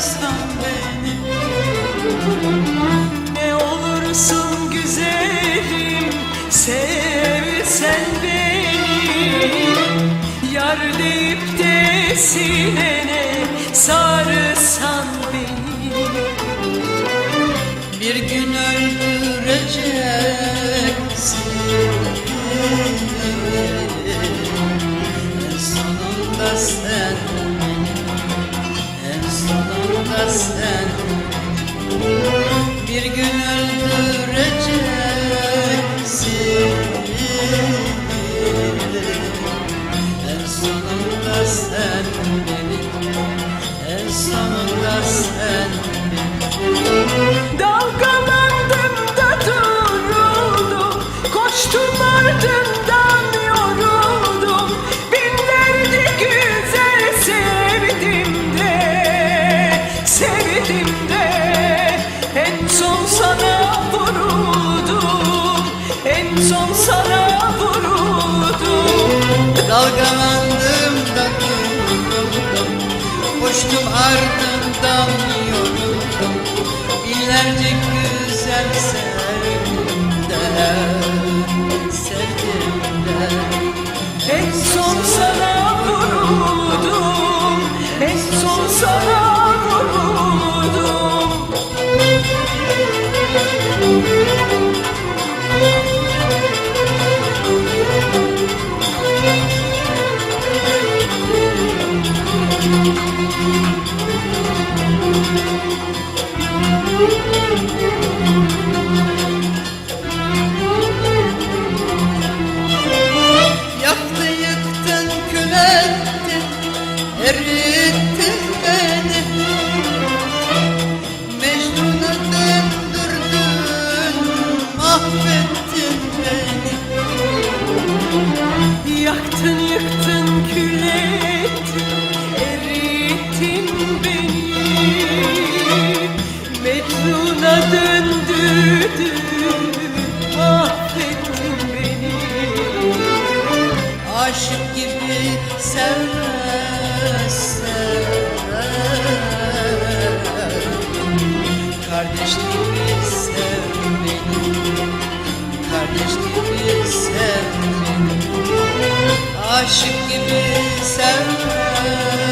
sarsan beni. Ne olursun güzelim sevsen beni. Yar deyip de sinene sarsan beni. Bir gün öldüreceksin sonunda sen sen. Bir gün öldüreceksin En sonunda sen En sonunda sen Dalgalandım da duruldum Koştum ardından Sevdim de En son sana vuruldum En son sana vuruldum. Dalgalandım da duruldum Koştum ardından yoruldum. Binlerce güzel sevdim de Sevdim de En son sana vuruldum En son sana Yaktı Aşık gibi sevmezsen Kardeş gibi sev beni Kardeş gibi sev beni. Aşık gibi sevmezsen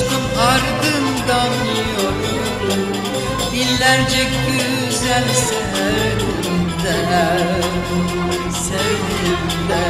Koştum ardından yoruldum Binlerce güzel sevdim de Sevdim de